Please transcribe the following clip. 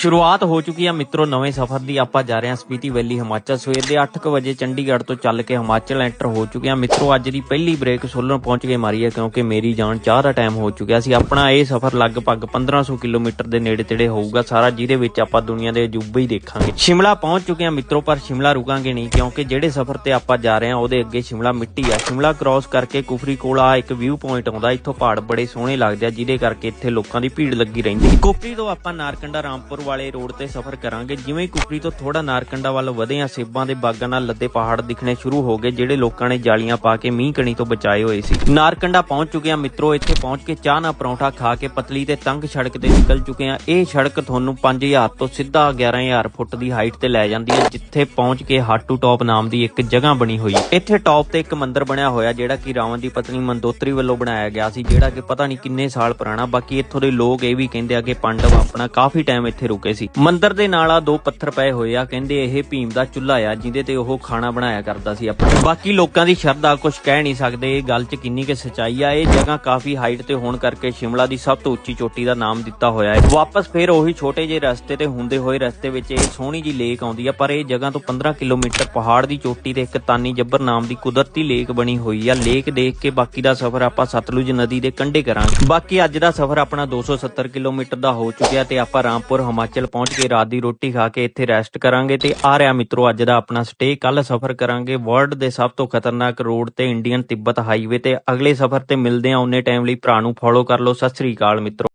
ਸ਼ੁਰੂਆਤ ਹੋ ਚੁੱਕੀ ਆ ਮਿੱਤਰੋ, ਨਵੇਂ ਸਫ਼ਰ ਦੀ ਆਪਾਂ ਜਾ ਰਹੇ ਹਾਂ ਸਪੀਤੀ ਵੈਲੀ ਹਿਮਾਚਲ। ਸਵੇਰ ਦੇ 8:00 ਵਜੇ ਚੰਡੀਗੜ੍ਹ ਤੋਂ ਚੱਲ ਕੇ ਹਿਮਾਚਲ ਐਂਟਰ ਹੋ ਚੁੱਕੇ ਆ ਮਿੱਤਰੋ, ਅੱਜ ਦੀ ਪਹਿਲੀ ਬ੍ਰੇਕ ਸੋਲਨ ਪਹੁੰਚ ਕੇ ਮਾਰੀ ਹੈ, ਕਿਉਂਕਿ ਮੇਰੀ ਜਾਣ ਚਾਹ ਦਾ ਟਾਈਮ ਹੋ ਚੁੱਕਿਆ ਸੀ। ਆਪਣਾ ਇਹ ਸਫ਼ਰ ਲਗਭਗ 1500 ਕਿਲੋਮੀਟਰ ਦੇ ਨੇੜੇ ਤੇੜੇ ਹੋਊਗਾ। ਸਾਰਾ ਜਿਹਦੇ ਵਿੱਚ ਆਪਾਂ ਦੁਨੀਆ ਦੇ ਅਜੂਬੇ ਹੀ ਦੇਖਾਂਗੇ। ਸ਼ਿਮਲਾ ਪਹੁੰਚ ਚੁੱਕੇ ਆ ਮਿੱਤਰੋ, ਪਰ ਸ਼ਿਮਲਾ ਰੁਕਾਂਗੇ ਨਹੀਂ, ਕਿਉਂਕਿ ਜਿਹੜੇ ਸਫ਼ਰ ਤੇ ਆਪਾਂ ਜਾ ਰਹੇ ਹਾਂ, ਉਹਦੇ ਅੱਗੇ ਸ਼ਿਮਲਾ ਮਿੱਟੀ ਆ। ਸ਼ਿਮਲਾ ਕ੍ਰਾਸ ਕਰਕੇ ਕੁਫਰੀ ਕੋਲ ਆ ਇੱਕ ਵਿਊ ਪੁਆਇੰਟ ਆਉਂਦਾ, ਇੱਥੋਂ ਪਹਾੜ ਬੜੇ ਸੋਹਣੇ ਲੱਗਦੇ ਆ, ਜਿਹਦੇ ਕਰਕੇ ਇੱਥੇ ਲੋਕਾਂ ਦੀ ਭੀੜ ਲੱਗੀ ਰਹਿੰਦੀ। ਕੁਫਰੀ ਤੋਂ ਆਪਾਂ ਨਾਰਕੰਡਾ, ਰਾਮਪੁਰ ਵਾਲੇ ਰੋਡ ਤੇ ਸਫ਼ਰ ਕਰਾਂਗੇ। ਜਿਵੇਂ ਹੀ ਕੁਫਰੀ ਤੋਂ ਥੋੜਾ ਨਾਰਕੰਡਾ ਵੱਲ ਵਧੇ ਆ ਸੇਬਾਂ ਦੇ ਬਾਗਾਂ ਨਾਲ ਲੱਦੇ ਪਹਾੜ ਦਿਖਣੇ ਸ਼ੁਰੂ ਹੋ ਗਏ, ਜਿਹੜੇ ਲੋਕਾਂ ਨੇ ਜਾਲੀਆਂ ਪਾ ਕੇ ਮੀਂਹ ਕਣੀ ਤੋਂ ਬਚਾਏ ਹੋਏ ਸੀ। ਨਾਰਕੰਡਾ ਪਹੁੰਚ ਚੁੱਕੇ ਆ ਮਿੱਤਰੋ, ਇੱਥੇ ਪਹੁੰਚ ਕੇ ਚਾਹ ਨਾਲ ਪਰੌਂਠਾ ਖਾ ਕੇ ਪਤਲੀ ਤੇ ਤੰਗ ਸੜਕ ਤੇ ਨਿਕਲ ਚੁੱਕੇ ਆ ਇਹ ਸੜਕ ਤੁਹਾਨੂੰ 5000 ਤੋਂ ਸਿੱਧਾ 11000 ਫੁੱਟ ਦੀ ਹਾਈਟ ਤੇ ਲੈ ਜਾਂਦੀ ਹੈ, ਜਿੱਥੇ ਪਹੁੰਚ ਕੇ ਹਾਟੂ ਟਾਪ ਨਾਮ ਦੀ ਇੱਕ ਜਗ੍ਹਾ ਬਣੀ ਹੋਈ ਹੈ। ਇੱਥੇ ਟਾਪ ਤੇ ਇੱਕ ਮੰਦਿਰ ਬਣਿਆ ਹੋਇਆ, ਜਿਹੜਾ ਕਿ ਰਾਵਣ ਦੀ ਪਤਨੀ ਮੰਦੋਤਰੀ ਵੱਲੋਂ ਬਣਾਇਆ ਗਿਆ ਸੀ, ਜਿਹੜਾ ਕਿ ਪਤਾ ਨਹੀਂ ਕਿੰਨੇ ਸਾਲ ਪੁਰਾਣਾ। ਬਾਕੀ ਇੱਥੋਂ ਦੇ ਲੋਕ ਇਹ ਵੀ ਕਹਿੰਦੇ ਆ ਕਿ ਪਾਂਡਵ ਆਪਣਾ ਕਾਫੀ ਟਾਈਮ ਇੱਥੇ ਰੁਕੇ ਸੀ। ਮੰਦਿਰ ਦੇ ਨਾਲ ਆ ਦੋ ਪੱਥਰ ਪਏ ਹੋਏ ਆ, ਕਹਿੰਦੇ ਇਹ ਭੀਮ ਦਾ ਚੁੱਲ੍ਹਾ ਆ, ਜਿਹਦੇ ਤੇ ਉਹ ਖਾਣਾ ਬਣਾਇਆ ਕਰਦਾ ਸੀ ਆਪਣਾ। ਬਾਕੀ ਲੋਕਾਂ ਦੀ ਸ਼ਰਧਾ ਕੁਝ ਕਹਿ ਨਹੀਂ ਸਕਦੇ, ਇਹ ਗੱਲ 'ਚ ਕਿੰਨੀ ਕਿ ਸੱਚਾਈ ਆ, ਇਹ ਜਗ੍ਹਾ ਕਾਫੀ ਹਾਈਟ ਤੇ ਹੋਣ ਕਰਕੇ ਸ਼ਿਮਲਾ ਦੀ ਸਭ ਤੋਂ ਉੱਚੀ ਚੋਟੀ ਦਾ ਨਾਮ ਦਿੱਤਾ ਹੋਇਆ ਹੈ। ਵਾਪਸ ਫੇਰ ਉਹੀ ਛੋਟੇ ਜਿਹੇ ਰਸਤੇ ਤੇ ਹੁੰਦੇ ਹੋਏ ਰਸਤੇ ਵਿੱਚ ਇਹ ਸੋਹਣੀ ਜੀ ਲੇਕ ਆਉਂਦੀ ਆ, ਪਰ ਇਹ ਜਗ੍ਹਾ ਤੋਂ 15 ਕਿਲੋਮੀਟਰ ਪਹਾੜ ਦੀ ਚੋਟੀ ਤੇ ਇੱਕ ਤਾਨੀ ਜੱਬਰ ਨਾਮ ਦੀ ਕੁਦਰਤੀ ਲੇਕ ਬਣੀ ਹੋਈ ਆ। ਲੇਕ ਦੇਖ ਕੇ ਬਾਕੀ ਦਾ ਸਫ਼ਰ ਆਪਾਂ ਸਤਲੁਜ ਨਦੀ ਦੇ ਕੰਢੇ ਕਰਾਂਗੇ। ਬਾਕੀ ਅੱਜ ਦਾ ਸਫ਼ਰ ਆਪਣਾ 270 ਕਿਲੋਮੀਟਰ ਦਾ ਹੋ ਚੁੱਕਿਆ ਤੇ ਆਪਾਂ ਰਾਮਪੁਰ, ਹਿਮਾਚਲ ਹਿਮਾਚਲ ਪਹੁੰਚ ਕੇ ਰਾਤ ਦੀ ਰੋਟੀ ਖਾ ਕੇ ਇੱਥੇ ਰੈਸਟ ਕਰਾਂਗੇ ਤੇ ਆ ਰਿਹਾ ਮਿੱਤਰੋ ਅੱਜ ਦਾ ਆਪਣਾ ਸਟੇ ਕੱਲ ਸਫ਼ਰ ਕਰਾਂਗੇ ਵਰਲਡ ਦੇ ਸਭ ਤੋਂ ਖਤਰਨਾਕ ਰੋਡ ਤੇ ਇੰਡੀਅਨ ਤਿੱਬਤ ਹਾਈਵੇ ਤੇ। ਅਗਲੇ ਸਫ਼ਰ ਤੇ ਮਿਲਦੇ ਆ ਉਹਨੇ ਟਾਈਮ ਲਈ ਭਰਾ ਨੂੰ ਫੋਲੋ ਕਰ ਲਓ। ਸਤਿ ਸ੍ਰੀ ਅਕਾਲ ਮਿੱਤਰੋ।